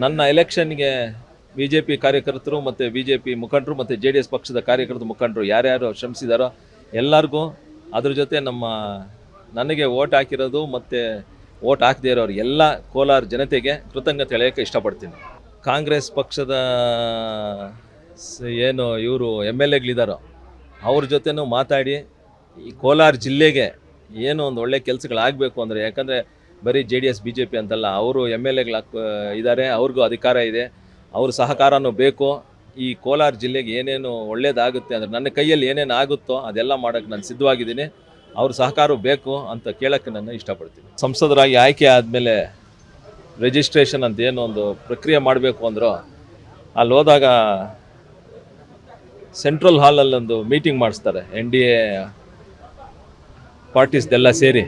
ನನ್ನ ಎಲೆಕ್ಷನ್ಗೆ B J P ಕಾರ್ಯಕರ್ತರು ಮತ್ತು ಬಿ ಜೆ ಪಿ ಮುಖಂಡರು ಮತ್ತು ಜೆ ಡಿ ಎಸ್ ಪಕ್ಷದ ಕಾರ್ಯಕರ್ತರು ಮುಖಂಡರು ಯಾರ್ಯಾರು ಶ್ರಮಿಸಿದಾರೋ ಎಲ್ಲರಿಗೂ ಅದ್ರ ಜೊತೆ ನಮ್ಮ ನನಗೆ ಓಟ್ ಹಾಕಿರೋದು ಮತ್ತು ಓಟ್ ಹಾಕದೇ ಇರೋರು ಎಲ್ಲ ಕೋಲಾರ ಜನತೆಗೆ ಕೃತಜ್ಞತೆ ಹೇಳೋಕ್ಕೆ ಇಷ್ಟಪಡ್ತೀನಿ. ಕಾಂಗ್ರೆಸ್ ಪಕ್ಷದ ಏನು ಇವರು ಎಂ ಎಲ್ ಎಗಳಿದಾರೋ ಅವ್ರ ಜೊತೆನೂ ಮಾತಾಡಿ ಈ ಕೋಲಾರ ಜಿಲ್ಲೆಗೆ ಏನು ಒಂದು ಒಳ್ಳೆ ಕೆಲಸಗಳಾಗಬೇಕು ಅಂದರೆ ಯಾಕಂದರೆ ಬರೀ J D S, B J P ಅಂತಲ್ಲ, ಅವರು ಎಂ ಎಲ್ ಎಗಳು ಇದ್ದಾರೆ ಅವ್ರಿಗೂ ಅಧಿಕಾರ ಇದೆ, ಅವ್ರ ಸಹಕಾರನೂ ಬೇಕು. ಈ ಕೋಲಾರ ಜಿಲ್ಲೆಗೆ ಏನೇನು ಒಳ್ಳೇದಾಗುತ್ತೆ, ಅಂದರೆ ನನ್ನ ಕೈಯಲ್ಲಿ ಏನೇನು ಆಗುತ್ತೋ ಅದೆಲ್ಲ ಮಾಡೋಕ್ಕೆ ನಾನು ಸಿದ್ಧವಾಗಿದ್ದೀನಿ. ಅವ್ರ ಸಹಕಾರ ಬೇಕು ಅಂತ ಕೇಳೋಕ್ಕೆ ನಾನು ಇಷ್ಟಪಡ್ತೀನಿ. ಸಂಸದರಾಗಿ ಆಯ್ಕೆ ಆದಮೇಲೆ ರಿಜಿಸ್ಟ್ರೇಷನ್ ಅಂತ ಏನೊಂದು ಪ್ರಕ್ರಿಯೆ ಮಾಡಬೇಕು ಅಂದರೂ, ಅಲ್ಲಿ ಹೋದಾಗ ಸೆಂಟ್ರಲ್ ಹಾಲಲ್ಲಿ ಒಂದು ಮೀಟಿಂಗ್ ಮಾಡಿಸ್ತಾರೆ ಎನ್ ಡಿ ಎ ಪಾರ್ಟೀಸ್ದೆಲ್ಲ ಸೇರಿ.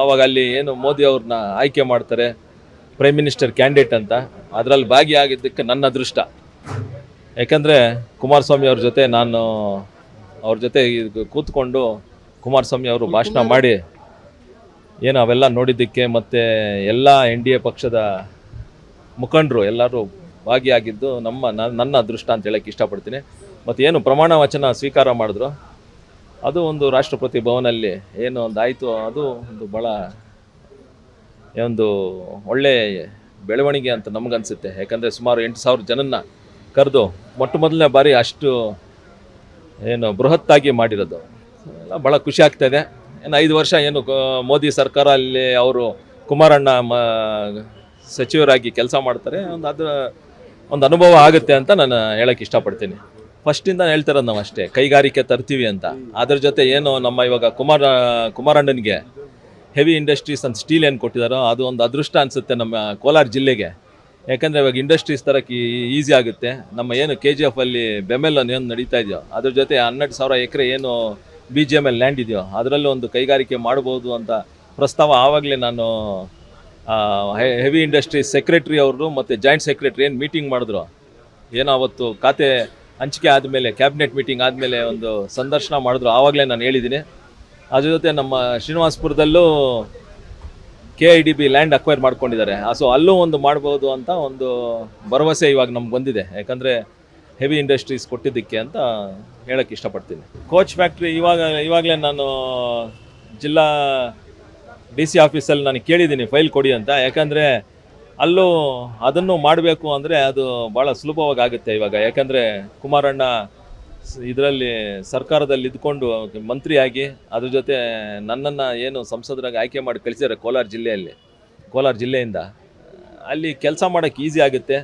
ಆವಾಗ ಅಲ್ಲಿ ಏನು ಮೋದಿ ಅವ್ರನ್ನ ಆಯ್ಕೆ ಮಾಡ್ತಾರೆ ಪ್ರೈಮ್ ಮಿನಿಸ್ಟರ್ ಕ್ಯಾಂಡಿಡೇಟ್ ಅಂತ. ಅದರಲ್ಲಿ ಭಾಗಿಯಾಗಿದ್ದಕ್ಕೆ ನನ್ನ ಅದೃಷ್ಟ. ಯಾಕಂದರೆ ಕುಮಾರಸ್ವಾಮಿ ಅವ್ರ ಜೊತೆ ನಾನು, ಅವ್ರ ಜೊತೆ ಕೂತ್ಕೊಂಡು ಕುಮಾರಸ್ವಾಮಿ ಅವರು ಭಾಷಣ ಮಾಡಿ, ಏನು ಅವೆಲ್ಲ ನೋಡಿದ್ದಕ್ಕೆ ಮತ್ತು ಎಲ್ಲ ಎನ್ ಡಿ ಎ ಪಕ್ಷದ ಮುಖಂಡರು ಎಲ್ಲರೂ ಭಾಗಿಯಾಗಿದ್ದು ನಮ್ಮ, ನನ್ನ ಅದೃಷ್ಟ ಅಂತ ಹೇಳೋಕ್ಕೆ ಇಷ್ಟಪಡ್ತೀನಿ. ಮತ್ತು ಏನು ಪ್ರಮಾಣ ವಚನ ಸ್ವೀಕಾರ ಮಾಡಿದ್ರು. ಅದು ಒಂದು ರಾಷ್ಟ್ರಪತಿ ಭವನಲ್ಲಿ ಏನು ಒಂದು ಆಯಿತು ಅದು ಒಂದು ಭಾಳ ಒಂದು ಒಳ್ಳೆ ಬೆಳವಣಿಗೆ ಅಂತ ನಮಗನ್ಸುತ್ತೆ. ಯಾಕಂದರೆ ಸುಮಾರು ಎಂಟು ಸಾವಿರ ಜನನ್ನ ಕರೆದು ಮೊಟ್ಟ ಮೊದಲನೇ ಬಾರಿ ಅಷ್ಟು ಏನು ಬೃಹತ್ತಾಗಿ ಮಾಡಿರೋದು. ಎಲ್ಲ ಭಾಳ ಖುಷಿ ಆಗ್ತಾಯಿದೆ ಏನು ಐದು ವರ್ಷ ಏನು ಮೋದಿ ಸರ್ಕಾರ ಅಲ್ಲಿ ಅವರು ಕುಮಾರಣ್ಣ ಮ, ಸಚಿವರಾಗಿ ಕೆಲಸ ಮಾಡ್ತಾರೆ. ಒಂದು ಅದು ಒಂದು ಅನುಭವ ಆಗುತ್ತೆ ಅಂತ ನಾನು ಹೇಳೋಕ್ಕೆ ಇಷ್ಟಪಡ್ತೀನಿ. ಫಸ್ಟಿಂದ ಹೇಳ್ತಿರೋದು ನಾವು ಅಷ್ಟೇ. ಕೈಗಾರಿಕೆ ತರ್ತೀವಿ ಅಂತ. ಅದ್ರ ಜೊತೆ ಏನು ನಮ್ಮ ಇವಾಗ ಕುಮಾರ ಕುಮಾರಣ್ಣನಿಗೆ ಹೆವಿ ಇಂಡಸ್ಟ್ರೀಸ್ ಅಂತ ಸ್ಟೀಲ್ ಏನು ಕೊಟ್ಟಿದ್ದಾರೋ ಅದು ಒಂದು ಅದೃಷ್ಟ ಅನಿಸುತ್ತೆ ನಮ್ಮ ಕೋಲಾರ ಜಿಲ್ಲೆಗೆ. ಯಾಕಂದರೆ ಇವಾಗ ಇಂಡಸ್ಟ್ರೀಸ್ ತರಕ್ಕೆ ಈಸಿ ಆಗುತ್ತೆ. ನಮ್ಮ ಏನು ಕೆ ಜಿ ಎಫ್ ಅಲ್ಲಿ ಬೆಮೆಲ್ ಏನು ನಡೀತಾ ಇದೆಯೋ, ಅದ್ರ ಜೊತೆ ಹನ್ನೆರಡು ಸಾವಿರ ಎಕರೆ ಏನು B G M L land ಇದೆಯೋ, ಅದರಲ್ಲೂ ಒಂದು ಕೈಗಾರಿಕೆ ಮಾಡ್ಬೋದು ಅಂತ ಪ್ರಸ್ತಾವ ಆವಾಗಲೇ ನಾನು ಹೆವಿ ಇಂಡಸ್ಟ್ರೀಸ್ ಸೆಕ್ರೆಟ್ರಿ ಅವರು ಮತ್ತು ಜಾಯಿಂಟ್ ಸೆಕ್ರೆಟ್ರಿ ಏನು ಮೀಟಿಂಗ್ ಮಾಡಿದ್ರು. ಏನೋ ಅವತ್ತು ಖಾತೆ ಹಂಚಿಕೆ ಆದಮೇಲೆ ಕ್ಯಾಬಿನೆಟ್ ಮೀಟಿಂಗ್ ಆದಮೇಲೆ ಒಂದು ಸಂದರ್ಶನ ಮಾಡಿದ್ರು. ಆವಾಗಲೇ ನಾನು ಹೇಳಿದ್ದೀನಿ. ಅದ್ರ ಜೊತೆ ನಮ್ಮ ಶ್ರೀನಿವಾಸಪುರದಲ್ಲೂ K I D B land acquire ಮಾಡ್ಕೊಂಡಿದ್ದಾರೆ. ಸೊ ಅಲ್ಲೂ ಒಂದು ಮಾಡ್ಬೋದು ಅಂತ ಒಂದು ಭರವಸೆ ಇವಾಗ ನಮ್ಗೆ ಬಂದಿದೆ. ಯಾಕಂದರೆ ಹೆವಿ ಇಂಡಸ್ಟ್ರೀಸ್ ಕೊಟ್ಟಿದ್ದಕ್ಕೆ ಅಂತ ಹೇಳೋಕ್ಕೆ ಇಷ್ಟಪಡ್ತೀನಿ. ಕೋಚ್ ಫ್ಯಾಕ್ಟ್ರಿ ಇವಾಗ, ಇವಾಗಲೇ ನಾನು ಜಿಲ್ಲಾ ಡಿ ಸಿ ಆಫೀಸಲ್ಲಿ ನಾನು ಕೇಳಿದ್ದೀನಿ. ಫೈಲ್ ಕೊಡಿ ಅಂತ. ಯಾಕಂದರೆ ಅಲ್ಲೂ ಅದನ್ನು ಮಾಡಬೇಕು ಅಂದರೆ ಅದು ಭಾಳ ಸುಲಭವಾಗಿ ಆಗುತ್ತೆ ಇವಾಗ. ಯಾಕಂದರೆ ಕುಮಾರಣ್ಣ ಇದರಲ್ಲಿ ಸರ್ಕಾರದಲ್ಲಿ ಇದ್ಕೊಂಡು ಮಂತ್ರಿಯಾಗಿ ಅದ್ರ ಜೊತೆ ನನ್ನನ್ನು ಏನು ಸಂಸದರಾಗಿ ಆಯ್ಕೆ ಮಾಡಿ ಕಳಿಸಿದ್ದಾರೆ ಕೋಲಾರ ಜಿಲ್ಲೆಯಲ್ಲಿ. ಕೋಲಾರ ಜಿಲ್ಲೆಯಿಂದ. ಅಲ್ಲಿ ಕೆಲಸ ಮಾಡೋಕ್ಕೆ ಈಸಿ ಆಗುತ್ತೆ.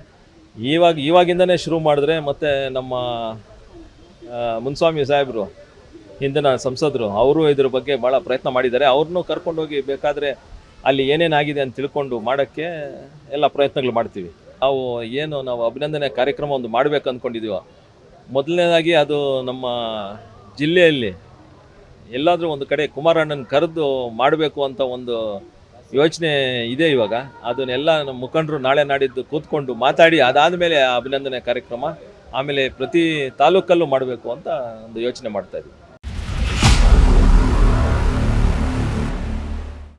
ಇವಾಗ ಇವಾಗಿಂದನೇ ಶುರು ಮಾಡಿದ್ರೆ ಮತ್ತು ನಮ್ಮ ಮುನ್ಸ್ವಾಮಿ ಸಾಹೇಬರು, ಹಿಂದಿನ ಸಂಸದರು, ಅವರು ಇದ್ರ ಬಗ್ಗೆ ಭಾಳ ಪ್ರಯತ್ನ ಮಾಡಿದ್ದಾರೆ. ಅವ್ರನ್ನೂ ಕರ್ಕೊಂಡೋಗಿ ಬೇಕಾದರೆ ಅಲ್ಲಿ ಏನೇನಾಗಿದೆ ಅಂತ ತಿಳ್ಕೊಂಡು ಮಾಡೋಕ್ಕೆ ಎಲ್ಲ ಪ್ರಯತ್ನಗಳು ಮಾಡ್ತೀವಿ. ನಾವು ಏನು ನಾವು ಅಭಿನಂದನೆ ಕಾರ್ಯಕ್ರಮ ಒಂದು ಮಾಡಬೇಕು ಅಂದ್ಕೊಂಡಿದ್ದೀವೋ ಮೊದಲನೇದಾಗಿ ಅದು ನಮ್ಮ ಜಿಲ್ಲೆಯಲ್ಲಿ ಎಲ್ಲಾದರೂ ಒಂದು ಕಡೆ ಕುಮಾರಣ್ಣನ ಕರೆದು ಮಾಡಬೇಕು ಅಂತ ಒಂದು ಯೋಚನೆ ಇದೆ ಇವಾಗ. ಅದನ್ನೆಲ್ಲ ನಮ್ಮ ಮುಖಂಡರು ನಾಳೆ ನಾಡಿದ್ದು ಕೂತ್ಕೊಂಡು ಮಾತಾಡಿ, ಅದಾದಮೇಲೆ ಅಭಿನಂದನೆ ಕಾರ್ಯಕ್ರಮ, ಆಮೇಲೆ ಪ್ರತಿ ತಾಲೂಕಲ್ಲೂ ಮಾಡಬೇಕು ಅಂತ ಒಂದು ಯೋಚನೆ ಮಾಡ್ತಾ ಇದ್ದೀವಿ.